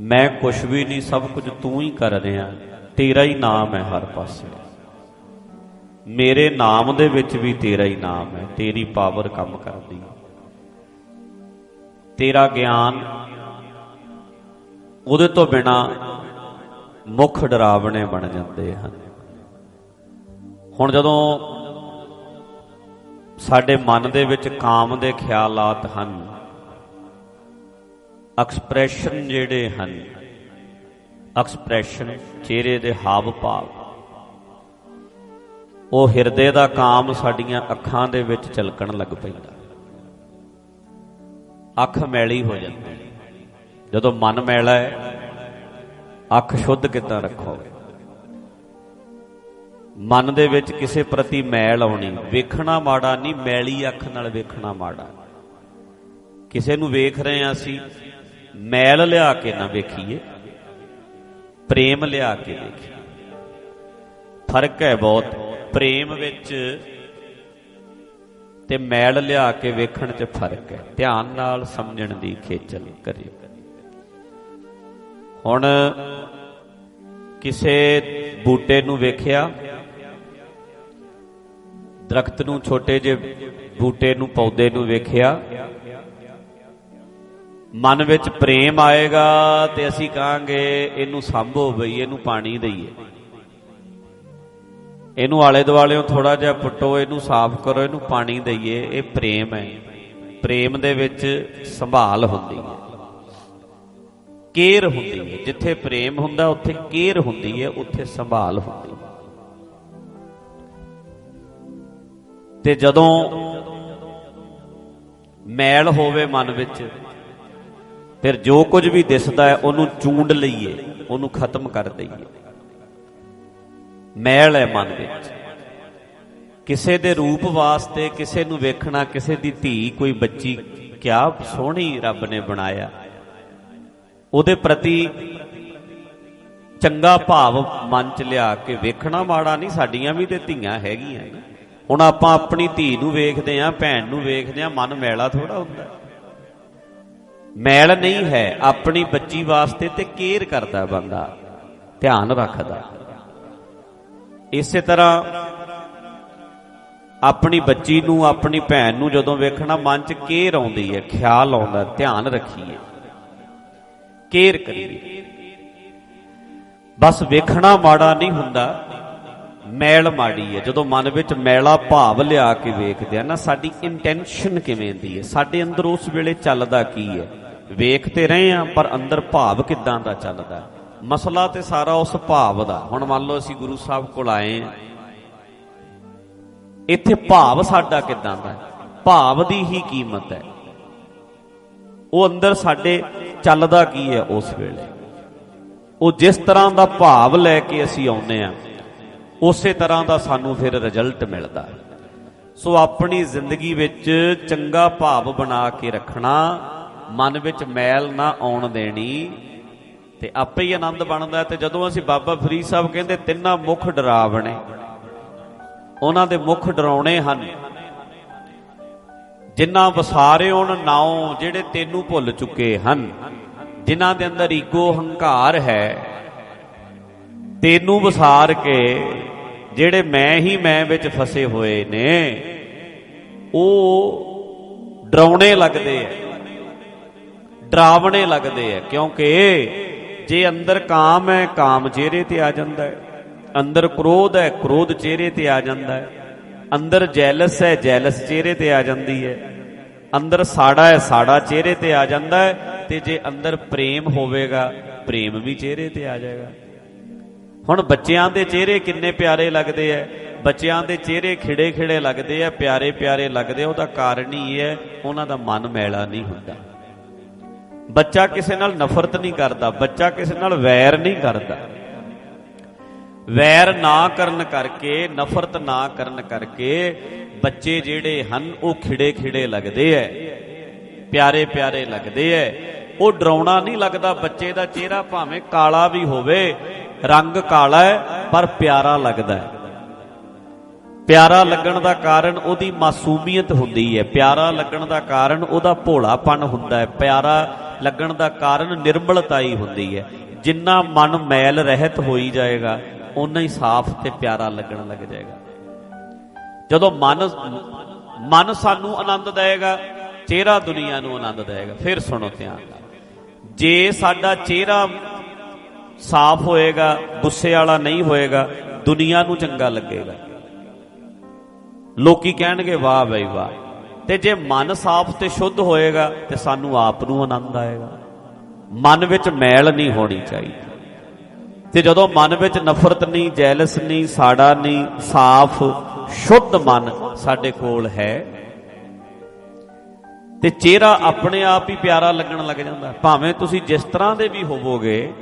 ਮੈਂ ਕੁਛ ਵੀ ਨਹੀਂ, ਸਭ ਕੁਝ ਤੂੰ ਹੀ ਕਰ ਰਿਹਾ। ਤੇਰਾ ਹੀ ਨਾਮ ਹੈ ਹਰ ਪਾਸੇ। ਮੇਰੇ ਨਾਮ ਦੇ ਵਿੱਚ ਵੀ ਤੇਰਾ ਹੀ ਨਾਮ ਹੈ। ਤੇਰੀ ਪਾਵਰ ਕੰਮ ਕਰਦੀ ਤੇਰਾ ਗਿਆਨ ਉਹਦੇ ਤੋਂ ਬਿਨਾ ਮੁੱਖ ਡਰਾਵਣੇ ਬਣ ਜਾਂਦੇ ਹਨ। ਹੁਣ ਜਦੋਂ ਸਾਡੇ ਮਨ ਦੇ ਵਿੱਚ ਕਾਮ ਦੇ ਖਿਆਲਾਤ ਹਨ ਐਕਸਪ੍ਰੈਸ਼ਨ ਜਿਹੜੇ ਹਨ, ਐਕਸਪ੍ਰੈਸ਼ਨ ਚਿਹਰੇ ਦੇ ਹਾਵ ਭਾਵ ਉਹ ਹਿਰਦੇ ਦਾ ਕਾਮ ਸਾਡੀਆਂ ਅੱਖਾਂ ਦੇ ਵਿੱਚ ਝਲਕਣ ਲੱਗ ਪੈਂਦਾ। ਅੱਖ ਮੈਲੀ ਹੋ ਜਾਂਦੀ ਜਦੋਂ ਮਨ ਮੈਲਾ ਹੈ, ਅੱਖ ਸ਼ੁੱਧ ਕਿੱਦਾਂ ਰੱਖੋਗੇ? ਮਨ ਦੇ ਵਿੱਚ ਕਿਸੇ ਪ੍ਰਤੀ ਮੈਲ ਆਉਣੀ, ਵੇਖਣਾ ਮਾੜਾ ਨਹੀਂ, ਮੈਲੀ ਅੱਖ ਨਾਲ ਵੇਖਣਾ ਮਾੜਾ। ਕਿਸੇ ਨੂੰ ਵੇਖ ਰਹੇ ਆ ਅਸੀਂ ਮੈਲ ਲਿਆ ਕੇ ਨਾ ਵੇਖੀਏ, ਪ੍ਰੇਮ ਲਿਆ ਕੇ ਵੇਖੀਏ। ਫ਼ਰਕ ਹੈ ਬਹੁਤ, ਪ੍ਰੇਮ ਵਿੱਚ ਤੇ ਮੈਲ ਲਿਆ ਕੇ ਵੇਖਣ 'ਚ ਫ਼ਰਕ ਹੈ। ਧਿਆਨ ਨਾਲ ਸਮਝਣ ਦੀ ਖੇਚਲ ਕਰਿਓ। ਹੁਣ ਕਿਸੇ ਬੂਟੇ ਨੂੰ ਵੇਖਿਆ, ਦਰਖਤ ਨੂੰ ਛੋਟੇ ਜਿਹੇ ਬੂਟੇ ਨੂੰ, ਪੌਦੇ ਨੂੰ ਵੇਖਿਆ ਮਨ ਵਿੱਚ ਪ੍ਰੇਮ ਆਏਗਾ ਤੇ ਅਸੀਂ ਕਹਾਂਗੇ, ਇਹਨੂੰ ਸੰਭੋ ਬਈ, ਇਹਨੂੰ ਪਾਣੀ ਦਈਏ। ਇਹਨੂੰ ਆਲੇ ਦੁਆਲੇੋਂ ਥੋੜਾ ਜਿਹਾ ਪੁੱਟੋ, ਇਹਨੂੰ ਸਾਫ਼ ਕਰੋ, ਇਹਨੂੰ ਪਾਣੀ ਦਈਏ, ਇਹ ਪ੍ਰੇਮ ਹੈ। ਪ੍ਰੇਮ ਦੇ ਵਿੱਚ ਸੰਭਾਲ ਹੁੰਦੀ ਹੈ। ਕੇਅਰ ਹੁੰਦੀ ਹੈ। ਜਿੱਥੇ ਪ੍ਰੇਮ ਹੁੰਦਾ, ਉੱਥੇ ਕੇਅਰ ਹੁੰਦੀ ਹੈ, ਉੱਥੇ ਸੰਭਾਲ ਹੁੰਦੀ ਹੈ। ਤੇ ਜਦੋਂ ਮੈਲ ਹੋਵੇ ਮਨ ਵਿੱਚ ਫਿਰ ਜੋ ਕੁਝ ਵੀ ਦਿਸਦਾ ਹੈ, ਉਹਨੂੰ ਚੂੰਡ ਲਈਏ, ਉਹਨੂੰ ਖਤਮ ਕਰ ਦਈਏ। ਮੈਲ ਹੈ ਮਨ ਵਿੱਚ। ਕਿਸੇ ਦੇ ਰੂਪ ਵਾਸਤੇ ਕਿਸੇ ਨੂੰ ਵੇਖਣਾ, ਕਿਸੇ ਦੀ ਧੀ ਕੋਈ ਬੱਚੀ, ਕਿਆ ਸੋਹਣੀ ਰੱਬ ਨੇ ਬਣਾਇਆ। ਉਹਦੇ ਪ੍ਰਤੀ ਚੰਗਾ ਭਾਵ ਮਨ ਚ ਲਿਆ ਕੇ ਵੇਖਣਾ ਮਾੜਾ ਨਹੀਂ, ਸਾਡੀਆਂ ਵੀ ਤੇ ਧੀਆਂ ਹੈਗੀਆਂ ਹੁਣ ਆਪਾਂ ਆਪਣੀ ਧੀ ਨੂੰ ਵੇਖਦੇ ਆਂ, ਭੈਣ ਨੂੰ ਵੇਖਦੇ ਆਂ, ਮਨ ਮੈਲਾ ਥੋੜਾ ਹੁੰਦਾ। ਮੈਲ ਨਹੀਂ ਹੈ ਆਪਣੀ ਬੱਚੀ ਵਾਸਤੇ ਤੇ ਕੇਅਰ ਕਰਦਾ ਬੰਦਾ। ਧਿਆਨ ਰੱਖਦਾ। ਇਸੇ ਤਰ੍ਹਾਂ ਆਪਣੀ ਬੱਚੀ ਨੂੰ, ਆਪਣੀ ਭੈਣ ਨੂੰ ਜਦੋਂ ਵੇਖਣਾ ਮਨ 'ਚ ਕੇਅਰ ਆਉਂਦੀ ਹੈ, ਖਿਆਲ ਆਉਂਦਾ, ਧਿਆਨ ਰੱਖੀਏ। ਕੇਅਰ ਕਰੀਏ। ਬਸ ਵੇਖਣਾ ਮਾੜਾ ਨਹੀਂ ਹੁੰਦਾ। ਮੈਲ ਮਾੜੀ ਹੈ। ਜਦੋਂ ਮਨ ਵਿੱਚ ਮੈਲਾ ਭਾਵ ਲਿਆ ਕੇ ਵੇਖਦੇ ਆ ਨਾ, ਸਾਡੀ ਇੰਟੈਂਸ਼ਨ ਕਿਵੇਂ ਦੀ ਹੈ? ਸਾਡੇ ਅੰਦਰ ਉਸ ਵੇਲੇ ਚੱਲਦਾ ਕੀ ਹੈ? ਵੇਖ ਤੇ ਰਹੇ ਆ ਪਰ ਅੰਦਰ ਭਾਵ ਕਿਦਾਂ ਦਾ ਚੱਲਦਾ? ਮਸਲਾ ਤੇ ਸਾਰਾ ਉਸ ਭਾਵ ਦਾ। ਹੁਣ ਮੰਨ ਲਓ ਅਸੀਂ ਗੁਰੂ ਸਾਹਿਬ ਕੋਲ ਆਏ ਆ ਇੱਥੇ ਭਾਵ ਸਾਡਾ ਕਿਦਾਂ ਦਾ? ਭਾਵ ਦੀ ਹੀ ਕੀਮਤ ਹੈ। ਉਹ ਅੰਦਰ ਸਾਡੇ ਚੱਲਦਾ ਕੀ ਹੈ ਉਸ ਵੇਲੇ? ਉਹ ਜਿਸ ਤਰ੍ਹਾਂ ਦਾ ਭਾਵ ਲੈ ਕੇ ਅਸੀਂ ਆਉਨੇ ਆ ਉਸੇ ਤਰ੍ਹਾਂ ਦਾ ਸਾਨੂੰ ਫਿਰ ਰਿਜ਼ਲਟ ਮਿਲਦਾ। ਸੋ ਆਪਣੀ ਜ਼ਿੰਦਗੀ ਵਿੱਚ ਚੰਗਾ ਭਾਵ ਬਣਾ ਕੇ ਰੱਖਣਾ, ਮਨ ਵਿੱਚ ਮੈਲ ਨਾ ਆਉਣ ਦੇਣੀ, ਤੇ ਆਪੇ ਹੀ ਆਨੰਦ ਬਣਦਾ ਤੇ ਜਦੋਂ ਅਸੀਂ ਬਾਬਾ ਫਰੀਦ ਸਾਹਿਬ ਕਹਿੰਦੇ, ਤਿੰਨਾਂ ਮੁਖ ਡਰਾਵਣੇ, ਉਹਨਾਂ ਦੇ ਮੁਖ ਡਰਾਉਣੇ ਹਨ। ਜਿਨ੍ਹਾਂ ਵਸਾਰਿਓਣ ਨਾਉ, ਜਿਹੜੇ ਤੈਨੂੰ ਭੁੱਲ ਚੁੱਕੇ ਹਨ, ਜਿਨ੍ਹਾਂ ਦੇ ਅੰਦਰ ਈਗੋ ਹੰਕਾਰ ਹੈ, ਤੈਨੂੰ ਵਸਾਰ ਕੇ ਜਿਹੜੇ ਮੈਂ ਹੀ ਮੈਂ ਵਿੱਚ ਫਸੇ ਹੋਏ ਨੇ, ਉਹ ਡਰਾਉਣੇ ਲੱਗਦੇ ਐ ਡਰਾਵਣੇ ਲੱਗਦੇ ਐ ਕਿਉਂਕਿ ਜੇ ਅੰਦਰ ਕਾਮ ਹੈ, ਕਾਮ ਚਿਹਰੇ ਤੇ ਆ ਜਾਂਦਾ ਹੈ। ਅੰਦਰ ਕ੍ਰੋਧ ਹੈ, ਕ੍ਰੋਧ ਚਿਹਰੇ ਤੇ ਆ ਜਾਂਦਾ ਹੈ। ਅੰਦਰ ਜੈਲਸ ਹੈ, ਜੈਲਸ ਚਿਹਰੇ ਤੇ ਆ ਜਾਂਦੀ ਹੈ। ਅੰਦਰ ਸਾੜਾ ਹੈ, ਸਾੜਾ ਚਿਹਰੇ ਤੇ ਆ ਜਾਂਦਾ ਹੈ ਤੇ ਜੇ ਅੰਦਰ ਪ੍ਰੇਮ ਹੋਵੇਗਾ, ਪ੍ਰੇਮ ਵੀ ਚਿਹਰੇ ਤੇ ਆ ਜਾਏਗਾ। ਹੁਣ ਬੱਚਿਆਂ ਦੇ ਚਿਹਰੇ ਕਿੰਨੇ ਪਿਆਰੇ ਲੱਗਦੇ ਐ? ਬੱਚਿਆਂ ਦੇ ਚਿਹਰੇ ਖਿੜੇ ਖਿੜੇ ਲੱਗਦੇ ਐ, ਪਿਆਰੇ ਪਿਆਰੇ ਲੱਗਦੇ ਉਹਦਾ ਕਾਰਨ ਹੀ ਹੈ ਉਹਨਾਂ ਦਾ ਮਨ ਮੈਲਾ ਨਹੀਂ ਹੁੰਦਾ। ਬੱਚਾ ਕਿਸੇ ਨਾਲ ਨਫ਼ਰਤ ਨਹੀਂ ਕਰਦਾ, ਬੱਚਾ ਕਿਸੇ ਨਾਲ ਵੈਰ ਨਹੀਂ ਕਰਦਾ। ਵੈਰ ਨਾ ਕਰਨ ਕਰਕੇ, ਨਫ਼ਰਤ ਨਾ ਕਰਨ ਕਰਕੇ ਬੱਚੇ ਜਿਹੜੇ ਹਨ, ਉਹ ਖਿੜੇ ਖਿੜੇ ਲੱਗਦੇ ਐ, ਪਿਆਰੇ ਪਿਆਰੇ ਲੱਗਦੇ ਐ। ਉਹ ਡਰਾਉਣਾ ਨਹੀਂ ਲੱਗਦਾ ਬੱਚੇ ਦਾ ਚਿਹਰਾ ਭਾਵੇਂ ਕਾਲਾ ਵੀ ਹੋਵੇ ਰੰਗ ਕਾਲਾ ਹੈ, ਪਰ ਪਿਆਰਾ ਲੱਗਦਾ ਹੈ। ਪਿਆਰਾ ਲੱਗਣ ਦਾ ਕਾਰਨ ਉਹਦੀ ਮਾਸੂਮੀਅਤ ਹੁੰਦੀ ਹੈ। ਪਿਆਰਾ ਲੱਗਣ ਦਾ ਕਾਰਨ ਉਹਦਾ ਭੋਲਾਪਨ ਹੁੰਦਾ ਹੈ। ਪਿਆਰਾ ਲੱਗਣ ਦਾ ਕਾਰਨ ਨਿਰਮਲਤਾ ਹੁੰਦੀ ਹੈ। ਜਿੰਨਾ ਮਨ ਮੈਲ ਰਹਿਤ ਹੋਈ ਜਾਏਗਾ ਉਨਾ ਹੀ ਸਾਫ਼ ਤੇ ਪਿਆਰਾ ਲੱਗਣ ਲੱਗ ਜਾਏਗਾ। ਜਦੋਂ ਮਨ ਮਨ ਸਾਨੂੰ ਆਨੰਦ ਦੇਵੇਗਾ ਚਿਹਰਾ ਦੁਨੀਆ ਨੂੰ ਆਨੰਦ ਦੇਵੇਗਾ ਫਿਰ ਸੁਣੋ ਧਿਆਨ ਜੇ ਸਾਡਾ ਚਿਹਰਾ ਸਾਫ਼ ਹੋਏਗਾ, ਗੁੱਸੇ ਵਾਲਾ ਨਹੀਂ ਹੋਏਗਾ, ਦੁਨੀਆ ਨੂੰ ਚੰਗਾ ਲੱਗੇਗਾ। ਲੋਕੀ ਕਹਿਣਗੇ, ਵਾਹ ਬਈ ਵਾਹ। ਤੇ ਜੇ ਮਨ ਸਾਫ਼ ਤੇ ਸ਼ੁੱਧ ਹੋਏਗਾ, ਤੇ ਸਾਨੂੰ ਆਪ ਨੂੰ ਆਨੰਦ ਆਏਗਾ। ਮਨ ਵਿੱਚ ਮੈਲ ਨਹੀਂ ਹੋਣੀ ਚਾਹੀਦੀ। ਤੇ ਜਦੋਂ ਮਨ ਵਿੱਚ ਨਫ਼ਰਤ ਨਹੀਂ, ਜੈਲਸ ਨਹੀਂ, ਸਾੜਾ ਨਹੀਂ, ਸਾਫ਼, ਸ਼ੁੱਧ ਮਨ ਸਾਡੇ ਕੋਲ ਹੈ, ਤੇ ਚਿਹਰਾ ਆਪਣੇ ਆਪ ਹੀ ਪਿਆਰਾ ਲੱਗਣ ਲੱਗ ਜਾਂਦਾ। ਭਾਵੇਂ ਤੁਸੀਂ ਜਿਸ ਤਰ੍ਹਾਂ ਦੇ ਵੀ ਹੋਵੋਗੇ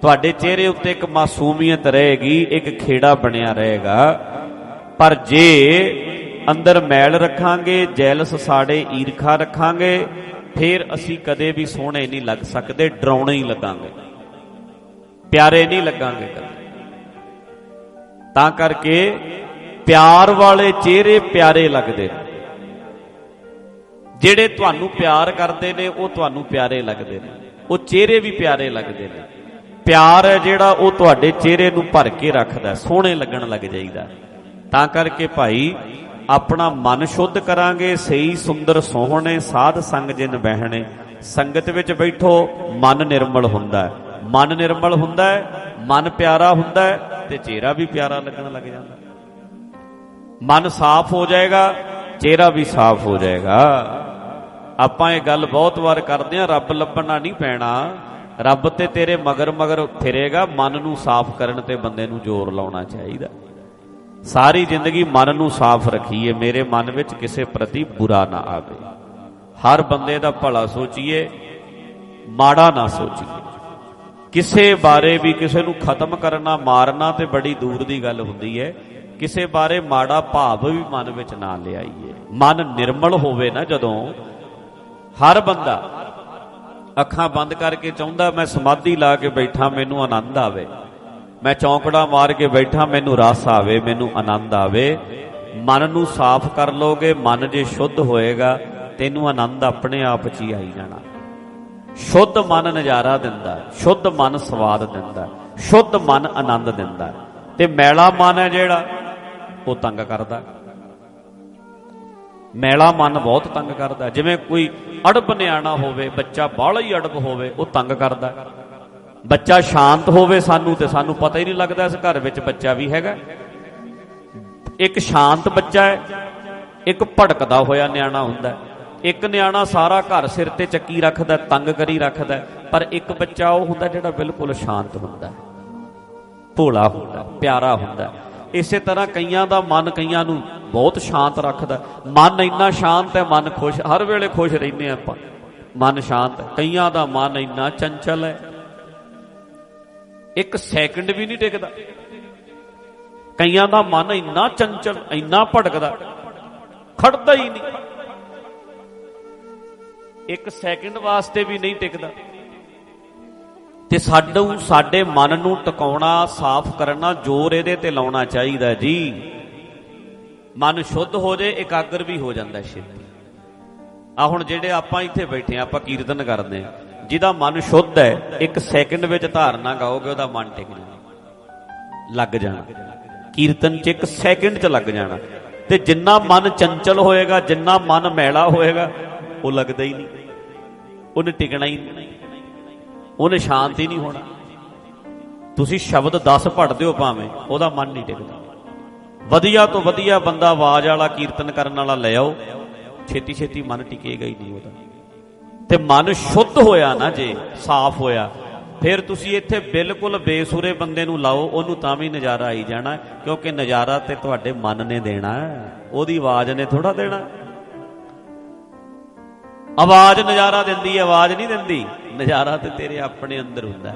ਤੁਹਾਡੇ ਚਿਹਰੇ ਉੱਤੇ ਇੱਕ ਮਾਸੂਮੀਅਤ ਰਹੇਗੀ, ਇੱਕ ਖੇੜਾ ਬਣਿਆ ਰਹੇਗਾ। ਪਰ ਜੇ ਅੰਦਰ ਮੈਲ ਰੱਖਾਂਗੇ, ਜੈਲਸ ਸਾੜੇ ਈਰਖਾ ਰੱਖਾਂਗੇ, ਫਿਰ ਅਸੀਂ ਕਦੇ ਵੀ ਸੋਹਣੇ ਨਹੀਂ ਲੱਗ ਸਕਦੇ, ਡਰਾਉਣੇ ਹੀ ਲੱਗਾਂਗੇ। ਪਿਆਰੇ ਨਹੀਂ ਲੱਗਾਂਗੇ ਤਾਂ ਕਰਕੇ ਪਿਆਰ ਵਾਲੇ ਚਿਹਰੇ ਪਿਆਰੇ ਲੱਗਦੇ ਨੇ। ਜਿਹੜੇ ਤੁਹਾਨੂੰ ਪਿਆਰ ਕਰਦੇ ਨੇ, ਉਹ ਤੁਹਾਨੂੰ ਪਿਆਰੇ ਲੱਗਦੇ ਨੇ। ਉਹ ਚਿਹਰੇ ਵੀ ਪਿਆਰੇ ਲੱਗਦੇ ਨੇ। ਪਿਆਰ ਹੈ ਜਿਹੜਾ ਉਹ ਤੁਹਾਡੇ ਚਿਹਰੇ ਨੂੰ ਭਰ ਕੇ ਰੱਖਦਾ ਸੋਹਣੇ ਲੱਗਣ ਲੱਗ ਜਾਈਦਾ ਤਾਂ ਕਰਕੇ ਭਾਈ, ਆਪਣਾ ਮਨ ਸ਼ੁੱਧ ਕਰਾਂਗੇ, ਸਹੀ, ਸੁੰਦਰ, ਸੋਹਣੇ, ਸਾਧ ਸੰਗ ਜਿਨ ਬਹਿਣੇ, ਸੰਗਤ ਵਿੱਚ ਬੈਠੋ, ਮਨ ਨਿਰਮਲ ਹੁੰਦਾ ਹੈ। ਮਨ ਨਿਰਮਲ ਹੁੰਦਾ ਹੈ, ਮਨ ਪਿਆਰਾ ਹੁੰਦਾ ਹੈ ਤੇ ਚਿਹਰਾ ਵੀ ਪਿਆਰਾ ਲੱਗਣ ਲੱਗ ਜਾਂਦਾ ਮਨ ਸਾਫ਼ ਹੋ ਜਾਏਗਾ, ਚਿਹਰਾ ਵੀ ਸਾਫ਼ ਹੋ ਜਾਏਗਾ। ਆਪਾਂ ਇਹ ਗੱਲ ਬਹੁਤ ਵਾਰ ਕਰਦੇ ਆ ਰੱਬ ਲੱਭਣਾ ਨਹੀਂ ਪੈਣਾ। ਰੱਬ ਤੇ ਤੇਰੇ ਮਗਰ ਮਗਰ ਫਿਰੇਗਾ, ਮਨ ਨੂੰ ਸਾਫ਼ ਕਰਨ ਤੇ ਬੰਦੇ ਨੂੰ ਜ਼ੋਰ ਲਾਉਣਾ ਚਾਹੀਦਾ। ਸਾਰੀ ਜ਼ਿੰਦਗੀ ਮਨ ਨੂੰ ਸਾਫ਼ ਰੱਖੀਏ, ਮੇਰੇ ਮਨ ਵਿੱਚ ਕਿਸੇ ਪ੍ਰਤੀ ਬੁਰਾ ਨਾ ਆਵੇ। ਹਰ ਬੰਦੇ ਦਾ ਭਲਾ ਸੋਚੀਏ, ਮਾੜਾ ਨਾ ਸੋਚੀਏ। ਕਿਸੇ ਬਾਰੇ ਵੀ ਕਿਸੇ ਨੂੰ ਖਤਮ ਕਰਨਾ, ਮਾਰਨਾ ਤੇ ਬੜੀ ਦੂਰ ਦੀ ਗੱਲ ਹੁੰਦੀ ਹੈ। ਕਿਸੇ ਬਾਰੇ ਮਾੜਾ ਭਾਵ ਵੀ ਮਨ ਵਿੱਚ ਨਾ ਲਿਆਈਏ। ਮਨ ਨਿਰਮਲ ਹੋਵੇ ਨਾ ਜਦੋਂ, ਹਰ ਬੰਦਾ ਅੱਖਾਂ ਬੰਦ ਕਰਕੇ ਚਾਹੁੰਦਾ ਮੈਂ ਸਮਾਧੀ ਲਾ ਕੇ ਬੈਠਾ, ਮੈਨੂੰ ਆਨੰਦ ਆਵੇ। ਮੈਂ ਚੌਂਕੜਾ ਮਾਰ ਕੇ ਬੈਠਾ, ਮੈਨੂੰ ਰਸ ਆਵੇ, ਮੈਨੂੰ ਆਨੰਦ ਆਵੇ। ਮਨ ਨੂੰ ਸਾਫ਼ ਕਰ ਲੋਗੇ, ਮਨ ਜੇ ਸ਼ੁੱਧ ਹੋਏਗਾ, ਤੈਨੂੰ ਆਨੰਦ ਆਪਣੇ ਆਪ 'ਚ ਹੀ ਆਈ ਜਾਣਾ। ਸ਼ੁੱਧ ਮਨ ਨਜ਼ਾਰਾ ਦਿੰਦਾ, ਸ਼ੁੱਧ ਮਨ ਸਵਾਦ ਦਿੰਦਾ, ਸ਼ੁੱਧ ਮਨ ਆਨੰਦ ਦਿੰਦਾ। ਤੇ ਮੈਲਾ ਮਨ ਹੈ ਜਿਹੜਾ, ਉਹ ਤੰਗ ਕਰਦਾ। ਮੈਲਾ ਮਨ ਬਹੁਤ ਤੰਗ ਕਰਦਾ। ਜਿਵੇਂ ਕੋਈ ਅੜਬ ਨਿਆਣਾ ਹੋਵੇ, ਬੱਚਾ ਬਾਹਲਾ ਹੀ ਅੜਬ ਹੋਵੇ, ਉਹ ਤੰਗ ਕਰਦਾ। ਬੱਚਾ ਸ਼ਾਂਤ ਹੋਵੇ ਸਾਨੂੰ ਤੇ ਸਾਨੂੰ ਪਤਾ ਹੀ ਨਹੀਂ ਲੱਗਦਾ ਇਸ ਘਰ ਵਿੱਚ ਬੱਚਾ ਵੀ ਹੈਗਾ। ਇੱਕ ਸ਼ਾਂਤ ਬੱਚਾ ਹੈ, ਇੱਕ ਭੜਕਦਾ ਹੋਇਆ ਨਿਆਣਾ ਹੁੰਦਾ ਇੱਕ ਨਿਆਣਾ ਸਾਰਾ ਘਰ ਸਿਰ ਤੇ ਚੱਕੀ ਰੱਖਦਾ, ਤੰਗ ਕਰੀ ਰੱਖਦਾ ਪਰ ਇੱਕ ਬੱਚਾ ਉਹ ਹੁੰਦਾ ਜਿਹੜਾ ਬਿਲਕੁਲ ਸ਼ਾਂਤ ਹੁੰਦਾ ਭੋਲਾ ਹੁੰਦਾ, ਪਿਆਰਾ ਹੁੰਦਾ ਇਸੇ ਤਰ੍ਹਾਂ ਕਈਆਂ ਦਾ ਮਨ ਕਈਆਂ ਨੂੰ ਬਹੁਤ ਸ਼ਾਂਤ ਰੱਖਦਾ। ਮਨ ਇੰਨਾ ਸ਼ਾਂਤ ਹੈ, ਮਨ ਖੁਸ਼, ਹਰ ਵੇਲੇ ਖੁਸ਼ ਰਹਿੰਦੇ ਆਪਾਂ। ਮਨ ਸ਼ਾਂਤ ਹੈ। ਕਈਆਂ ਦਾ ਮਨ ਇੰਨਾ ਚੰਚਲ ਹੈ। ਇੱਕ ਸੈਕਿੰਡ ਵੀ ਨਹੀਂ ਟਿਕਦਾ। ਕਈਆਂ ਦਾ ਮਨ ਇੰਨਾ ਚੰਚਲ, ਇੰਨਾ ਭਟਕਦਾ ਖੜਦਾ ਹੀ ਨਹੀਂ। ਇੱਕ ਸੈਕਿੰਡ ਵਾਸਤੇ ਵੀ ਨਹੀਂ ਟਿਕਦਾ। ਤੇ ਸਾਡੂ ਸਾਡੇ ਮਨ ਨੂੰ ਟਿਕਾਉਣਾ, ਸਾਫ਼ ਕਰਨਾ, ਜ਼ੋਰ ਇਹਦੇ ਤੇ ਲਾਉਣਾ ਚਾਹੀਦਾ ਜੀ। ਮਨ ਸ਼ੁੱਧ ਹੋ ਜੇ, ਇਕਾਗਰ ਵੀ ਹੋ ਜਾਂਦਾ ਛੇਤੀ। ਆ ਹੁਣ ਜਿਹੜੇ ਆਪਾਂ ਇੱਥੇ ਬੈਠੇ ਆ ਆਪਾਂ ਕੀਰਤਨ ਕਰਦੇ ਆ ਜਿਹਦਾ ਮਨ ਸ਼ੁੱਧ ਹੈ, ਇੱਕ ਸੈਕਿੰਡ ਵਿੱਚ ਧਾਰਨਾ ਗਾਓਗੇ, ਉਹਦਾ ਮਨ ਟਿਕ ਜਾਣਾ। ਲੱਗ ਜਾਣਾ। ਕੀਰਤਨ 'ਚ ਇੱਕ ਸੈਕਿੰਡ 'ਚ ਲੱਗ ਜਾਣਾ। ਤੇ ਜਿੰਨਾ ਮਨ ਚੰਚਲ ਹੋਏਗਾ, ਜਿੰਨਾ ਮਨ ਮੈਲਾ ਹੋਏਗਾ, ਉਹ ਲੱਗਦਾ ਹੀ ਨਹੀਂ। ਉਹਨੇ ਟਿਕਣਾ ਹੀ ਨਹੀਂ। ਉਹਨੇ ਸ਼ਾਂਤੀ ਨਹੀਂ ਹੋਣਾ। ਤੁਸੀਂ ਸ਼ਬਦ 10 ਪੜਦੇ ਹੋ ਭਾਵੇਂ, ਉਹਦਾ ਮਨ ਨਹੀਂ ਟਿਕਦਾ। ਵਧੀਆ ਤੋਂ ਵਧੀਆ ਬੰਦਾ ਆਵਾਜ਼ ਵਾਲਾ ਕੀਰਤਨ ਕਰਨ ਵਾਲਾ ਲੈ ਆਓ। ਛੇਤੀ ਛੇਤੀ ਮਨ ਟਿਕੇਗਾ ਹੀ ਨਹੀਂ ਉਹਦਾ। ਤੇ ਮਨ ਸ਼ੁੱਧ ਹੋਇਆ ਨਾ ਜੇ, ਸਾਫ਼ ਹੋਇਆ, ਫਿਰ ਤੁਸੀਂ ਇੱਥੇ ਬਿਲਕੁਲ ਬੇਸੁਰੇ ਬੰਦੇ ਨੂੰ ਲਾਓ, ਉਹਨੂੰ ਤਾਂ ਵੀ ਨਜ਼ਾਰਾ ਆਈ ਜਾਣਾ, ਕਿਉਂਕਿ ਨਜ਼ਾਰਾ ਤੇ ਤੁਹਾਡੇ ਮਨ ਨੇ ਦੇਣਾ। ਉਹਦੀ ਆਵਾਜ਼ ਨੇ ਥੋੜਾ ਦੇਣਾ। ਆਵਾਜ਼ ਨਜ਼ਾਰਾ ਦਿੰਦੀ ਹੈ, ਆਵਾਜ਼ ਨਹੀਂ ਦਿੰਦੀ। ਨਜ਼ਾਰਾ ਤੇ ਤੇਰੇ ਆਪਣੇ ਅੰਦਰ ਹੁੰਦਾ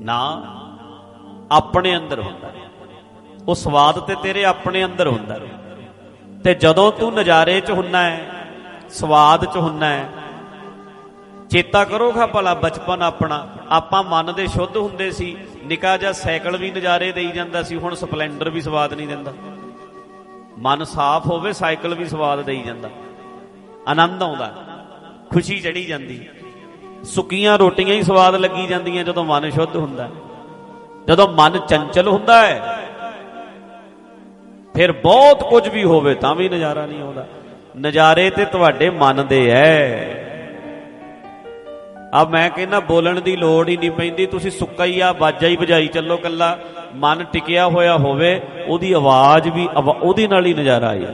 ਨਾ, ਆਪਣੇ ਅੰਦਰ ਹੁੰਦਾ ਉਹ ਸਵਾਦ ਤੇ ਤੇਰੇ ਆਪਣੇ ਅੰਦਰ ਹੁੰਦਾ ਤੇ ਜਦੋਂ ਤੂੰ ਨਜ਼ਾਰੇ 'ਚ ਹੁੰਨਾ ਹੈ, ਸਵਾਦ 'ਚ ਹੁੰਨਾ ਹੈ, ਚੇਤਾ ਕਰੋਗਾ ਭਲਾ ਬਚਪਨ ਆਪਣਾ। ਆਪਾਂ ਮਨ ਦੇ ਸ਼ੁੱਧ ਹੁੰਦੇ ਸੀ, ਨਿਕਾ ਜਿਹਾ ਸਾਈਕਲ ਵੀ ਨਜ਼ਾਰੇ ਦੇਈ ਜਾਂਦਾ ਸੀ, ਹੁਣ ਸਪਲੈਂਡਰ ਵੀ ਸਵਾਦ ਨਹੀਂ ਦਿੰਦਾ। ਮਨ ਸਾਫ਼ ਹੋਵੇ, ਸਾਈਕਲ ਵੀ ਸਵਾਦ ਦੇਈ ਜਾਂਦਾ। ਆਨੰਦ ਆਉਂਦਾ। ਖੁਸ਼ੀ ਚੜੀ ਜਾਂਦੀ। ਸੁੱਕੀਆਂ ਰੋਟੀਆਂ ਹੀ ਸਵਾਦ ਲੱਗੀ ਜਾਂਦੀਆਂ ਜਦੋਂ ਮਨ ਸ਼ੁੱਧ ਹੁੰਦਾ। ਜਦੋਂ ਮਨ ਚੰਚਲ ਹੁੰਦਾ ਹੈ, ਫਿਰ ਬਹੁਤ ਕੁਝ ਵੀ ਹੋਵੇ ਤਾਂ ਵੀ ਨਜ਼ਾਰਾ ਨਹੀਂ ਆਉਂਦਾ। ਨਜ਼ਾਰੇ ਤੇ ਤੁਹਾਡੇ ਮਨ ਦੇ ਐ। ਆ ਮੈਂ ਕਹਿੰਦਾ ਬੋਲਣ ਦੀ ਲੋੜ ਹੀ ਨਹੀਂ ਪੈਂਦੀ, ਤੁਸੀਂ ਸੁੱਕਾ ਹੀ ਆ, ਬਾਜਾ ਹੀ ਵਜਾਈ ਚੱਲੋ ਕੱਲਾ ਮਨ ਟਿਕਿਆ ਹੋਇਆ ਹੋਵੇ, ਉਹਦੀ ਆਵਾਜ਼ ਵੀ ਆਵਾ- ਉਹਦੇ ਨਾਲ ਹੀ ਨਜ਼ਾਰਾ ਆਈ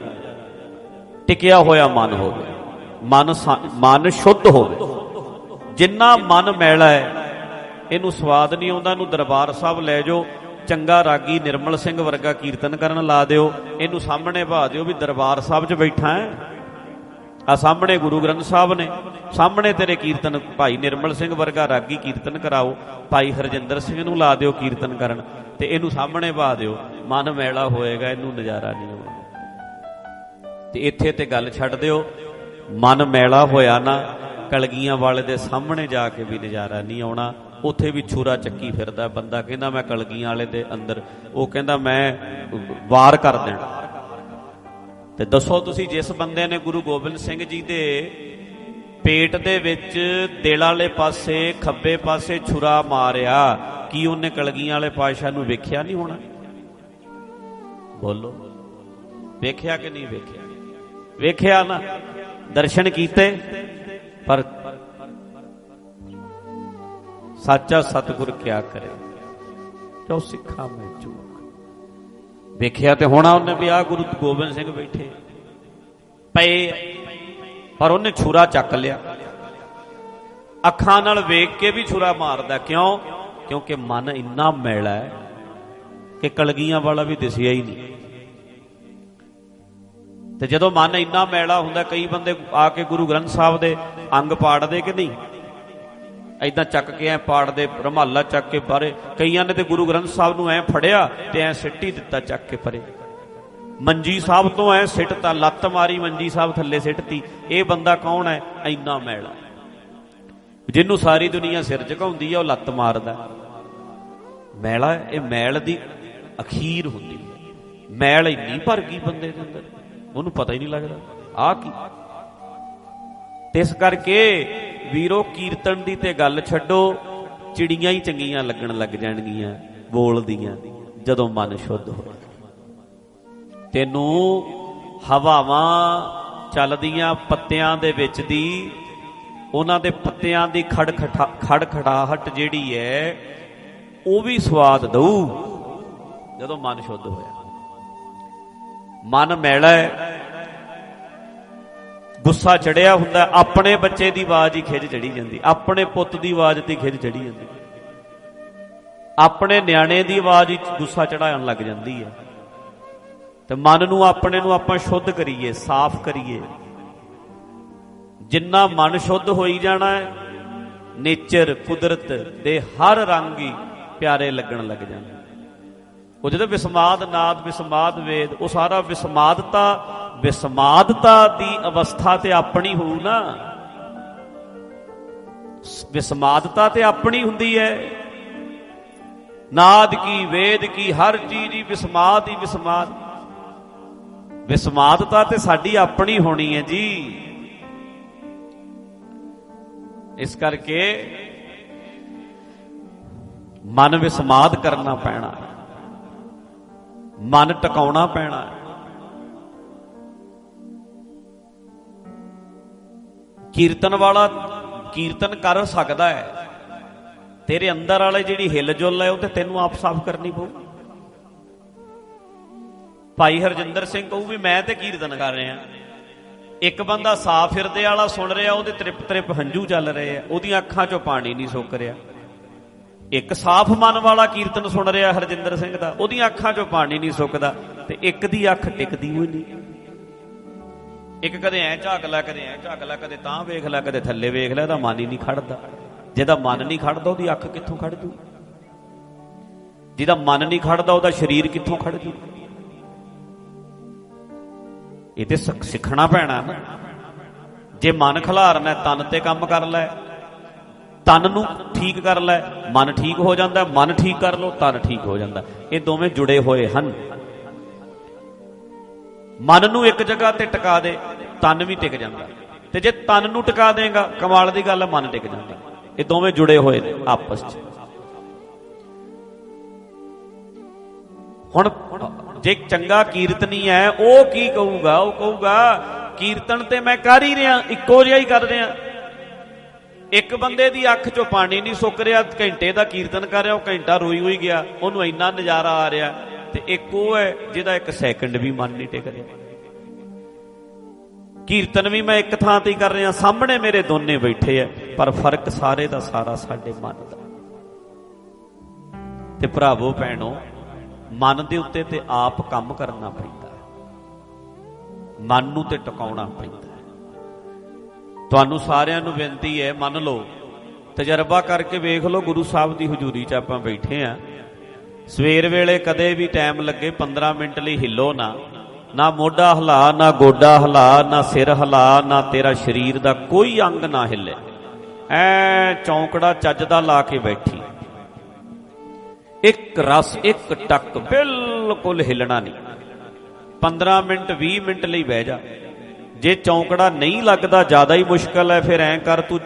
ਟਿਕਿਆ ਹੋਇਆ ਮਨ ਹੋਵੇ। ਮਨ ਸਾ- ਮਨ ਸ਼ੁੱਧ ਹੋਵੇ। ਜਿੰਨਾ ਮਨ ਮੈਲਾ ਹੈ, ਇਹਨੂੰ ਸਵਾਦ ਨਹੀਂ ਆਉਂਦਾ, ਇਹਨੂੰ ਦਰਬਾਰ ਸਾਹਿਬ ਲੈ ਜਾਓ, ਚੰਗਾ ਰਾਗੀ ਨਿਰਮਲ ਸਿੰਘ ਵਰਗਾ ਕੀਰਤਨ ਕਰਨ ਲਾ ਦਿਓ, ਇਹਨੂੰ ਸਾਹਮਣੇ ਭਾ ਦਿਓ ਵੀ ਦਰਬਾਰ ਸਾਹਿਬ 'ਚ ਬੈਠਾ ਹੈ। ਆ ਸਾਹਮਣੇ ਗੁਰੂ ਗ੍ਰੰਥ ਸਾਹਿਬ ਨੇ, ਸਾਹਮਣੇ ਤੇਰੇ ਕੀਰਤਨ, ਭਾਈ ਨਿਰਮਲ ਸਿੰਘ ਵਰਗਾ ਰਾਗੀ ਕੀਰਤਨ ਕਰਾਓ, ਭਾਈ ਹਰਜਿੰਦਰ ਸਿੰਘ ਨੂੰ ਲਾ ਦਿਓ ਕੀਰਤਨ ਕਰਨ, ਤੇ ਇਹਨੂੰ ਸਾਹਮਣੇ ਭਾ ਦਿਓ, ਮਨ ਮੈਲਾ ਹੋਏਗਾ, ਇਹਨੂੰ ਨਜ਼ਾਰਾ ਨਹੀਂ ਆਉਣਾ ਤੇ ਇੱਥੇ ਤੇ ਗੱਲ ਛੱਡ ਦਿਓ ਮਨ ਮੈਲਾ ਹੋਇਆ ਨਾ, ਕਲਗੀਆਂ ਵਾਲੇ ਦੇ ਸਾਹਮਣੇ ਜਾ ਕੇ ਵੀ ਨਜ਼ਾਰਾ ਨਹੀਂ ਆਉਣਾ। ਉੱਥੇ ਵੀ ਛੁਰਾ ਚੱਕੀ ਫਿਰਦਾ ਬੰਦਾ ਕਹਿੰਦਾ, ਮੈਂ ਕਲਗੀਆਂ ਵਾਲੇ ਦੇ ਅੰਦਰ। ਉਹ ਕਹਿੰਦਾ, ਮੈਂ ਵਾਰ ਕਰ ਦੇਣਾ। ਤੇ ਦੱਸੋ ਤੁਸੀਂ, ਜਿਸ ਬੰਦੇ ਨੇ ਗੁਰੂ ਗੋਬਿੰਦ ਸਿੰਘ ਜੀ ਦੇ ਪੇਟ ਦੇ ਵਿੱਚ ਦਿਲ ਵਾਲੇ ਪਾਸੇ, ਖੱਬੇ ਪਾਸੇ ਛੁਰਾ ਮਾਰਿਆ, ਕੀ ਉਹਨੇ ਕਲਗੀਆਂ ਵਾਲੇ ਪਾਸ਼ਾ ਨੂੰ ਵੇਖਿਆ ਨਹੀਂ ਹੋਣਾ? ਬੋਲੋ। ਵੇਖਿਆ ਕਿ ਨਹੀਂ ਵੇਖਿਆ? ਵੇਖਿਆ ਨਾ। ਦਰਸ਼ਨ ਕੀਤੇ, ਪਰ ਸਾਚਾ ਸਤਿਗੁਰ ਕਿਆ ਕਰੇ? ਜੋ ਸਿੱਖਾਂ ਮੈਂ ਚੂਕ। ਵੇਖਿਆ ਤੇ ਹੋਣਾ ਉਹਨੇ ਵੀ ਆ ਗੁਰੂ ਗੋਬਿੰਦ ਸਿੰਘ ਬੈਠੇ। ਪਏ, ਪਰ ਉਹਨੇ ਛੁਰਾ ਚੱਕ ਲਿਆ। ਅੱਖਾਂ ਨਾਲ ਵੇਖ ਕੇ ਵੀ ਛੁਰਾ ਮਾਰਦਾ। ਕਿਉਂ? ਕਿਉਂਕਿ ਮਨ ਇੰਨਾ ਮੈਲਾ ਹੈ ਕਿ ਕਲਗੀਆਂ ਵਾਲਾ ਵੀ ਦਿਸਿਆ ਹੀ ਨਹੀਂ। ਤੇ ਜਦੋਂ ਮਨ ਇੰਨਾ ਮੈਲਾ ਹੁੰਦਾ, ਕਈ ਬੰਦੇ ਆ ਕੇ ਗੁਰੂ ਗ੍ਰੰਥ ਸਾਹਿਬ ਦੇ ਅੰਗ ਪਾੜਦੇ ਕਿ ਨਹੀਂ? ਐਦਾਂ ਚੱਕ ਕੇ ਐ ਪਾੜਦੇ, ਰਮਾਲਾ ਚੱਕ ਕੇ ਬਾਰੇ। ਕਈਆਂ ਨੇ ਤੇ ਗੁਰੂ ਗ੍ਰੰਥ ਸਾਹਿਬ ਨੂੰ ਐ ਫੜਿਆ ਤੇ ਐ ਸਿੱਟੀ ਦਿੱਤਾ, ਚੱਕ ਕੇ ਪਰੇ। ਮੰਜੀ ਸਾਹਿਬ ਤੋਂ ਐ ਸਿੱਟਤਾ, ਲੱਤ ਮਾਰੀ, ਮੰਜੀ ਸਾਹਿਬ ਥੱਲੇ ਸਿੱਟਤੀ। ਇਹ ਬੰਦਾ ਕੌਣ ਹੈ ਇੰਨਾ ਮੈਲਾ। ਜਿਹਨੂੰ ਸਾਰੀ ਦੁਨੀਆ ਸਿਰ ਝੁਕਾਉਂਦੀ ਆ, ਉਹ ਲੱਤ ਮਾਰਦਾ। ਮੈਲਾ, ਇਹ ਮੈਲ ਦੀ ਅਖੀਰ ਹੁੰਦੀ ਮੈਲ ਇੰਨੀ ਭਰ ਗਈ ਬੰਦੇ ਦੇ ਅੰਦਰ। ਉਹਨੂੰ ਪਤਾ ਹੀ ਨਹੀਂ ਲੱਗਦਾ। ਆ ਕੀ? ਤੇ ਇਸ ਕਰਕੇ ਵੀਰੋ, ਕੀਰਤਨ ਦੀ ਤੇ ਗੱਲ ਛੱਡੋ, ਚਿੜੀਆਂ ਹੀ ਚੰਗੀਆਂ ਲੱਗਣ ਲੱਗ ਜਾਣਗੀਆਂ, ਬੋਲਦੀਆਂ, ਜਦੋਂ ਮਨ ਸ਼ੁੱਧ ਹੋਵੇ ਤੈਨੂੰ ਹਵਾਵਾਂ ਚੱਲਦੀਆਂ ਪੱਤਿਆਂ ਦੇ ਵਿੱਚ ਦੀ, ਉਹਨਾਂ ਦੇ ਪੱਤਿਆਂ ਦੀ ਖੜ ਖੜਖੜਾਹਟ ਜਿਹੜੀ ਹੈ ਉਹ ਵੀ ਸਵਾਦ ਦਊ, ਜਦੋਂ ਮਨ ਸ਼ੁੱਧ ਹੋਇਆ। ਮਨ ਮੈਲਾ ਗੁੱਸਾ ਚੜਿਆ ਹੁੰਦਾ, ਆਪਣੇ ਬੱਚੇ ਦੀ ਆਵਾਜ਼ ਹੀ ਖਿੱਚ ਚੜੀ ਜਾਂਦੀ, ਆਪਣੇ ਪੁੱਤ ਦੀ ਆਵਾਜ਼ ਤੇ ਖਿੱਚ ਚੜੀ ਜਾਂਦੀ। ਆਪਣੇ ਨਿਆਣੇ ਦੀ ਆਵਾਜ਼ ਵਿੱਚ ਗੁੱਸਾ ਚੜਾਉਣ ਲੱਗ ਜਾਂਦੀ ਹੈ। ਤੇ ਮਨ ਨੂੰ, ਆਪਣੇ ਨੂੰ ਆਪਾਂ ਸ਼ੁੱਧ ਕਰੀਏ, ਸਾਫ਼ ਕਰੀਏ। ਜਿੰਨਾ ਮਨ ਸ਼ੁੱਧ ਹੋਈ ਜਾਣਾ ਹੈ ਨੇਚਰ ਕੁਦਰਤ ਦੇ ਹਰ ਰੰਗ ਹੀ ਪਿਆਰੇ ਲੱਗਣ ਲੱਗ ਜਾਂਦੇ। ਉਹ ਜਦੋਂ ਵਿਸਮਾਦ ਨਾਦ, ਵਿਸਮਾਦ ਵੇਦ, ਉਹ ਸਾਰਾ ਵਿਸਮਾਦਤਾ ਵਿਸਮਾਦਤਾ ਦੀ ਅਵਸਥਾ ਤੇ ਆਪਣੀ ਹੋਊ ਨਾ। ਵਿਸਮਾਦਤਾ ਤੇ ਆਪਣੀ ਹੁੰਦੀ ਹੈ। ਨਾਦ ਕੀ, ਵੇਦ ਕੀ, ਹਰ ਚੀਜ਼ ਹੀ ਵਿਸਮਾਦ ਹੀ ਵਿਸਮਾਦ। ਵਿਸਮਾਦਤਾ ਤੇ ਸਾਡੀ ਆਪਣੀ ਹੋਣੀ ਹੈ ਜੀ। ਇਸ ਕਰਕੇ ਮਨ ਵਿਸਮਾਦ ਕਰਨਾ ਪੈਣਾ। ਮਨ ਟਿਕਾਉਣਾ ਪੈਣਾ ਕੀਰਤਨ ਵਾਲਾ ਕੀਰਤਨ ਕਰ ਸਕਦਾ ਹੈ। ਤੇਰੇ ਅੰਦਰ ਵਾਲੇ ਜਿਹੜੀ ਹਿਲਜੁਲ ਹੈ, ਉਹ ਤੇ ਤੈਨੂੰ ਆਪ ਸਾਫ਼ ਕਰਨੀ ਪਊ। ਭਾਈ ਹਰਜਿੰਦਰ ਸਿੰਘ ਕਹੂ ਵੀ ਮੈਂ ਤੇ ਕੀਰਤਨ ਕਰ ਰਿਹਾ। ਇੱਕ ਬੰਦਾ ਸਾਫ਼ ਫਿਰਦੇ ਵਾਲਾ ਸੁਣ ਰਿਹਾ, ਉਹਦੇ ਤ੍ਰਿਪ ਤ੍ਰਿਪ ਹੰਝੂ ਚੱਲ ਰਹੇ ਆ, ਉਹਦੀਆਂ ਅੱਖਾਂ 'ਚੋਂ ਪਾਣੀ ਨਹੀਂ ਸੁੱਕ ਰਿਹਾ। ਇੱਕ ਸਾਫ਼ ਮਨ ਵਾਲਾ ਕੀਰਤਨ ਸੁਣ ਰਿਹਾ ਹਰਜਿੰਦਰ ਸਿੰਘ ਦਾ, ਉਹਦੀਆਂ ਅੱਖਾਂ 'ਚੋਂ ਪਾਣੀ ਨਹੀਂ ਸੁੱਕਦਾ ਤੇ ਇੱਕ ਦੀ ਅੱਖ ਟਿਕਦੀ ਹੋਈ ਨਹੀਂ। ਇੱਕ ਕਦੇ ਐ ਝਾਕ ਲੈ, ਕਦੇ ਐ ਝਾਕ ਲੈ, ਕਦੇ ਤਾਂ ਵੇਖ ਲੈ, ਕਦੇ ਥੱਲੇ ਵੇਖ ਲੈ ਇਹਦਾ ਮਨ ਹੀ ਨਹੀਂ ਖੜਦਾ। ਜਿਹਦਾ ਮਨ ਨਹੀਂ ਖੜਦਾ, ਉਹਦੀ ਅੱਖ ਕਿੱਥੋਂ ਖੜ ਜੂ? ਜਿਹਦਾ ਮਨ ਨਹੀਂ ਖੜਦਾ, ਉਹਦਾ ਸਰੀਰ ਕਿੱਥੋਂ ਖੜ ਜੂ? ਇਹ ਤੇ ਸਿੱਖਣਾ ਪੈਣਾ ਨਾ। ਜੇ ਮਨ ਖਿਲਾਰਨਾ, ਤਨ ਤੇ ਕੰਮ ਕਰ ਲੈ। ਤਨ ਨੂੰ ਠੀਕ ਕਰ ਲੈ। ਮਨ ਠੀਕ ਹੋ ਜਾਂਦਾ, ਮਨ ਠੀਕ ਕਰ ਲੋ ਤਨ ਠੀਕ ਹੋ ਜਾਂਦਾ। ਇਹ ਦੋਵੇਂ ਜੁੜੇ ਹੋਏ ਹਨ। ਮਨ ਨੂੰ ਇੱਕ ਜਗ੍ਹਾ ਤੇ ਟਿਕਾ ਦੇ, ਤਨ ਵੀ ਟਿਕ ਜਾਂਦਾ। ਤੇ ਜੇ ਤਨ ਨੂੰ ਟਿਕਾ ਦੇਗਾ, ਕਮਾਲ ਦੀ ਗੱਲ ਹੈ ਮਨ ਟਿਕ ਜਾਂਦਾ। ਇਹ ਦੋਵੇਂ ਜੁੜੇ ਹੋਏ ਨੇ, ਆਪਸ 'ਚ। ਹੁਣ, ਜੇ ਚੰਗਾ ਕੀਰਤਨੀ ਹੈ, ਉਹ ਕੀ ਕਹੂਗਾ? ਉਹ ਕਹੂਗਾ, ਕੀਰਤਨ ਤੇ ਮੈਂ ਕਰ ਹੀ ਰਿਹਾ, ਇੱਕੋ ਜਿਹਾ ਹੀ ਕਰ ਰਿਹਾ। ਇੱਕ ਬੰਦੇ ਦੀ ਅੱਖ 'ਚੋਂ ਪਾਣੀ ਨਹੀਂ ਸੁੱਕ ਰਿਹਾ, ਘੰਟੇ ਦਾ ਕੀਰਤਨ ਕਰ ਰਿਹਾ, ਉਹ ਘੰਟਾ ਰੋਈ ਹੋਈ ਗਿਆ, ਉਹਨੂੰ ਇੰਨਾ ਨਜ਼ਾਰਾ ਆ ਰਿਹਾ ਤੇ ਇੱਕ ਉਹ ਹੈ ਜਿਹਦਾ ਇੱਕ ਸੈਕਿੰਡ ਵੀ ਮਨ ਨਹੀਂ ਟਿਕ ਰਿਹਾ। ਕੀਰਤਨ ਵੀ ਮੈਂ ਇੱਕ ਥਾਂ ਤੇ ਹੀ ਕਰ ਰਿਹਾ, ਸਾਹਮਣੇ ਮੇਰੇ ਦੋਨੇ ਬੈਠੇ ਆ, ਪਰ ਫ਼ਰਕ ਸਾਰੇ ਦਾ ਸਾਰਾ ਸਾਡੇ ਮਨ ਦਾ। ਤੇ ਭਰਾਵੋ, ਭੈਣੋ, ਮਨ ਦੇ ਉੱਤੇ ਤੇ ਆਪ ਕੰਮ ਕਰਨਾ ਪੈਂਦਾ। ਮਨ ਨੂੰ ਤੇ ਟਿਕਾਉਣਾ ਪੈਂਦਾ। ਤੁਹਾਨੂੰ ਸਾਰਿਆਂ ਨੂੰ ਬੇਨਤੀ ਹੈ, ਮੰਨ ਲਓ, ਤਜਰਬਾ ਕਰਕੇ ਵੇਖ ਲਓ ਗੁਰੂ ਸਾਹਿਬ ਦੀ ਹਜ਼ੂਰੀ 'ਚ ਆਪਾਂ ਬੈਠੇ ਆ ਸਵੇਰ ਵੇਲੇ ਕਦੇ ਵੀ ਟਾਈਮ ਲੱਗੇ 15 ਮਿੰਟ ਲਈ ਹਿੱਲੋ ਨਾ। ਨਾ ਮੋਢਾ ਹਿਲਾ, ਨਾ ਗੋਡਾ ਹਿਲਾ, ਨਾ ਸਿਰ ਹਿਲਾ, ਨਾ ਤੇਰਾ ਸਰੀਰ ਦਾ ਕੋਈ ਅੰਗ ਨਾ ਹਿੱਲੇ। ਐ ਚੌਂਕੜਾ ਚੱਜ ਦਾ ਲਾ ਕੇ ਬੈਠੀ। ਇੱਕ ਰਸ, ਇੱਕ ਟੱਕ ਬਿਲਕੁਲ ਹਿੱਲਣਾ ਨਹੀਂ। 15 ਮਿੰਟ 20 ਮਿੰਟ ਲਈ ਬਹਿ ਜਾ। ਜੇ ਚੌਂਕੜਾ ਨਹੀਂ ਲੱਗਦਾ, ਜ਼ਿਆਦਾ ਹੀ ਮੁਸ਼ਕਲ ਹੈ, ਫਿਰ ਐਂ ਕਰ ਤੂੰ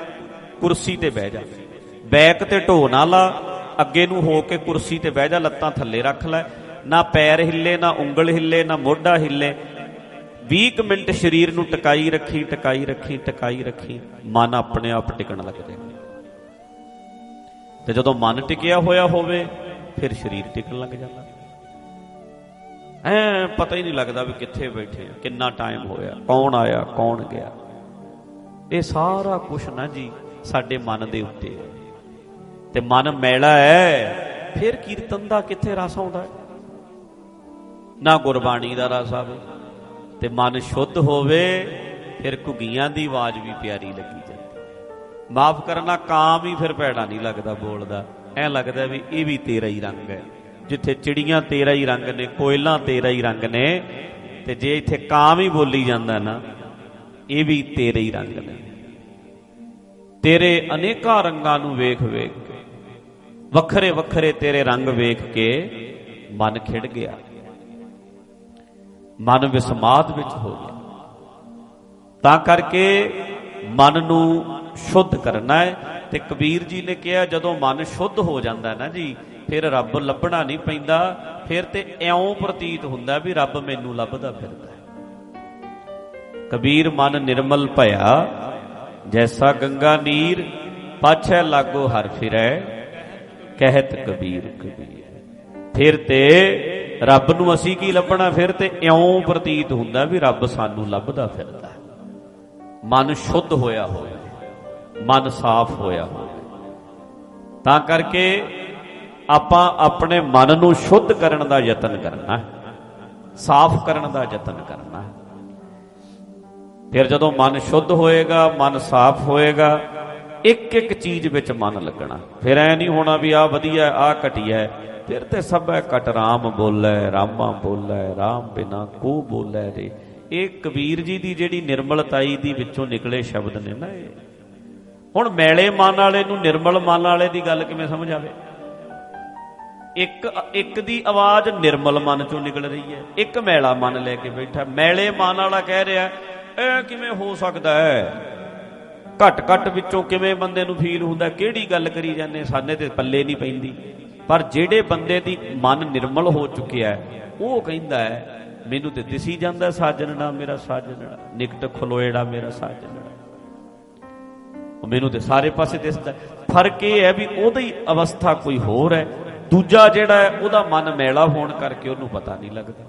ਕੁਰਸੀ ਤੇ ਬਹਿ ਜਾ। ਬੈਕ ਤੇ ਢੋ ਨਾ ਲਾ, ਅੱਗੇ ਨੂੰ ਹੋ ਕੇ ਕੁਰਸੀ ਤੇ ਬਹਿ ਜਾ, ਲੱਤਾਂ ਥੱਲੇ ਰੱਖ ਲੈ। ਨਾ ਪੈਰ ਹਿੱਲੇ, ਨਾ ਉਂਗਲ ਹਿੱਲੇ, ਨਾ ਮੋਢਾ ਹਿੱਲੇ। 20 ਕੁ ਮਿੰਟ ਸਰੀਰ ਨੂੰ ਟਿਕਾਈ ਰੱਖੀ ਟਿਕਾਈ ਰੱਖੀ ਟਿਕਾਈ ਰੱਖੀ, ਮਨ ਆਪਣੇ ਆਪ ਟਿਕਣ ਲੱਗ ਜਾਏਗਾ ਤੇ ਜਦੋਂ ਮਨ ਟਿਕਿਆ ਹੋਇਆ ਹੋਵੇ, ਫਿਰ ਸਰੀਰ ਟਿਕਣ ਲੱਗ ਜਾਂਦਾ। ਐ ਪਤਾ ਹੀ ਨਹੀਂ ਲੱਗਦਾ ਵੀ ਕਿੱਥੇ ਬੈਠੇ ਆ, ਕਿੰਨਾ ਟਾਈਮ ਹੋਇਆ, ਕੌਣ ਆਇਆ, ਕੌਣ ਗਿਆ। ਇਹ ਸਾਰਾ ਕੁਝ ਨਾ ਜੀ ਸਾਡੇ ਮਨ ਦੇ ਉੱਤੇ ਹੈ ਤੇ ਮਨ ਮੈਲਾ ਹੈ, ਫਿਰ ਕੀਰਤਨ ਦਾ ਕਿੱਥੇ ਰਸ ਆਉਂਦਾ ਹੈ? ਨਾ ਗੁਰਬਾਣੀ ਦਾ ਰਸ ਆਵੇ, ਤੇ ਮਨ ਸ਼ੁੱਧ ਹੋਵੇ, ਫਿਰ ਘੁੱਗੀਆਂ ਦੀ ਆਵਾਜ਼ ਵੀ ਪਿਆਰੀ ਲੱਗੀ ਜਾਂਦੀ। ਮਾਫ ਕਰਨਾ, ਕਾਮ ਹੀ ਫਿਰ ਭੈੜਾ ਨਹੀਂ ਲੱਗਦਾ ਬੋਲਦਾ। ਐ ਲੱਗਦਾ ਵੀ ਇਹ ਵੀ ਤੇਰਾ ਹੀ ਰੰਗ ਹੈ। ਜਿੱਥੇ ਚਿੜੀਆਂ ਤੇਰਾ ਹੀ ਰੰਗ ਨੇ, ਕੋਇਲਾਂ ਤੇਰਾ ਹੀ ਰੰਗ ਨੇ, ਤੇ ਜੇ ਇੱਥੇ ਕਾਂ ਵੀ ਬੋਲੀ ਜਾਂਦਾ ਨਾ, ਇਹ ਵੀ ਤੇਰੇ ਹੀ ਰੰਗ ਨੇ। ਤੇਰੇ ਅਨੇਕਾਂ ਰੰਗਾਂ ਨੂੰ ਵੇਖ ਵੇਖ ਕੇ, ਵੱਖਰੇ ਵੱਖਰੇ ਤੇਰੇ ਰੰਗ ਵੇਖ ਕੇ ਮਨ ਖਿੜ ਗਿਆ। ਮਨ ਵਿਸਮਾਦ ਵਿੱਚ ਹੋ ਗਿਆ। ਤਾਂ ਕਰਕੇ ਮਨ ਨੂੰ ਸ਼ੁੱਧ ਕਰਨਾ ਹੈ, ਤੇ ਕਬੀਰ ਜੀ ਨੇ ਕਿਹਾ, ਜਦੋਂ ਮਨ ਸ਼ੁੱਧ ਹੋ ਜਾਂਦਾ ਹੈ ਨਾ ਜੀ ਫਿਰ ਰੱਬ ਲੱਭਣਾ ਨਹੀਂ ਪੈਂਦਾ, ਫਿਰ ਤੇ ਇਉਂ ਪ੍ਰਤੀਤ ਹੁੰਦਾ ਵੀ ਰੱਬ ਮੈਨੂੰ ਲੱਭਦਾ ਫਿਰਦਾ ਕਬੀਰ ਮਨ ਨਿਰਮਲ ਭਇਆ, ਜੈਸਾ ਗੰਗਾ ਨੀਰ ਪਾਛੈ ਲਾਗੋ ਹਰ ਫਿਰੈ, ਕਹਿਤ ਕਬੀਰ ਕਬੀਰ। ਫਿਰ ਤੇ ਰੱਬ ਨੂੰ ਅਸੀਂ ਕੀ ਲੱਭਣਾ? ਫਿਰ ਤੇ ਇਉਂ ਪ੍ਰਤੀਤ ਹੁੰਦਾ ਵੀ ਰੱਬ ਸਾਨੂੰ ਲੱਭਦਾ ਫਿਰਦਾ ਮਨ ਸ਼ੁੱਧ ਹੋਇਆ ਹੋਵੇ, ਮਨ ਸਾਫ਼ ਹੋਇਆ ਹੋਵੇ। ਤਾਂ ਕਰਕੇ ਆਪਾਂ ਆਪਣੇ ਮਨ ਨੂੰ ਸ਼ੁੱਧ ਕਰਨ ਦਾ ਯਤਨ ਕਰਨਾ ਸਾਫ਼ ਕਰਨ ਦਾ ਯਤਨ ਕਰਨਾ ਫਿਰ ਜਦੋਂ ਮਨ ਸ਼ੁੱਧ ਹੋਏਗਾ, ਮਨ ਸਾਫ਼ ਹੋਏਗਾ ਇੱਕ ਇੱਕ ਚੀਜ਼ ਵਿੱਚ ਮਨ ਲੱਗਣਾ। ਫਿਰ ਐ ਨਹੀਂ ਹੋਣਾ ਵੀ ਆ ਵਧੀਆ ਆ ਘਟਿਆ ਫਿਰ ਤੇ ਸਭੈ ਕਟ ਰਾਮ ਬੋਲੇ, ਰਾਮਾ ਬੋਲੇ, ਰਾਮ ਬਿਨਾ ਕੋ ਬੋਲੇ ਰੇ ਇਹ ਕਬੀਰ ਜੀ ਦੀ ਜਿਹੜੀ ਨਿਰਮਲਤਾਈ ਦੀ ਵਿੱਚੋਂ ਨਿਕਲੇ ਸ਼ਬਦ ਨੇ ਨਾ ਇਹ। ਹੁਣ ਮੈਲੇ ਮਨ ਵਾਲੇ ਨੂੰ ਨਿਰਮਲ ਮਨ ਵਾਲੇ ਦੀ ਗੱਲ ਕਿਵੇਂ ਸਮਝ ਆਵੇ? ਇੱਕ ਇੱਕ ਦੀ ਆਵਾਜ਼ ਨਿਰਮਲ ਮਨ ਚੋਂ ਨਿਕਲ ਰਹੀ ਹੈ। ਇੱਕ ਮੈਲਾ ਮਨ ਲੈ ਕੇ ਬੈਠਾ। ਮੈਲੇ ਮਨ ਵਾਲਾ ਕਹਿ ਰਿਹਾ ਇਹ ਕਿਵੇਂ ਹੋ ਸਕਦਾ ਹੈ? ਘਟ ਘਟ ਵਿੱਚੋਂ ਕਿਵੇਂ ਬੰਦੇ ਨੂੰ ਫੀਲ ਹੁੰਦਾ? ਕਿਹੜੀ ਗੱਲ ਕਰੀ ਜਾਂਦੇ? ਸਾਨੇ ਤੇ ਪੱਲੇ ਨਹੀਂ ਪੈਂਦੀ। ਪਰ ਜਿਹੜੇ ਬੰਦੇ ਦੀ ਮਨ ਨਿਰਮਲ ਹੋ ਚੁੱਕਿਆ ਹੈ, ਉਹ ਕਹਿੰਦਾ ਹੈ, ਮੈਨੂੰ ਤੇ ਦਿਸੀ ਜਾਂਦਾ ਸਾਜਣੜਾ ਮੇਰਾ ਸਾਜਣੜਾ ਨਿਕਟ ਖਲੋਏੜਾ ਮੇਰਾ ਸਾਜਣੜਾ ਮੈਨੂੰ ਤੇ ਸਾਰੇ ਪਾਸੇ ਦਿਸਦਾ ਫ਼ਰਕ ਇਹ ਹੈ ਵੀ ਉਹਦੀ ਅਵਸਥਾ ਕੋਈ ਹੋਰ ਹੈ। ਦੂਜਾ ਜਿਹੜਾ ਹੈ, ਉਹਦਾ ਮਨ ਮੈਲਾ ਹੋਣ ਕਰਕੇ ਉਹਨੂੰ ਪਤਾ ਨਹੀਂ ਲੱਗਦਾ।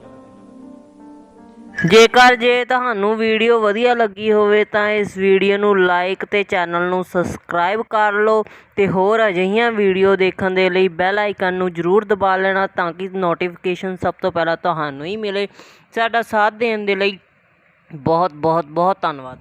ਜੇਕਰ ਜੇ ਤੁਹਾਨੂੰ ਵੀਡੀਓ ਵਧੀਆ ਲੱਗੀ ਹੋਵੇ, ਤਾਂ ਇਸ ਵੀਡੀਓ ਨੂੰ ਲਾਈਕ ਤੇ ਚੈਨਲ ਨੂੰ ਸਬਸਕ੍ਰਾਈਬ ਕਰ ਲਓ ਤੇ ਹੋਰ ਅਜਿਹੀਆਂ ਵੀਡੀਓ ਦੇਖਣ ਦੇ ਲਈ ਬੈਲ ਆਈਕਨ ਨੂੰ ਜ਼ਰੂਰ ਦਬਾ ਲੈਣਾ ਤਾਂ ਕਿ ਨੋਟੀਫਿਕੇਸ਼ਨ ਸਭ ਤੋਂ ਪਹਿਲਾਂ ਤੁਹਾਨੂੰ ਹੀ ਮਿਲੇ। ਸਾਡਾ ਸਾਥ ਦੇਣ ਦੇ ਲਈ ਬਹੁਤ ਬਹੁਤ ਬਹੁਤ ਧੰਨਵਾਦ।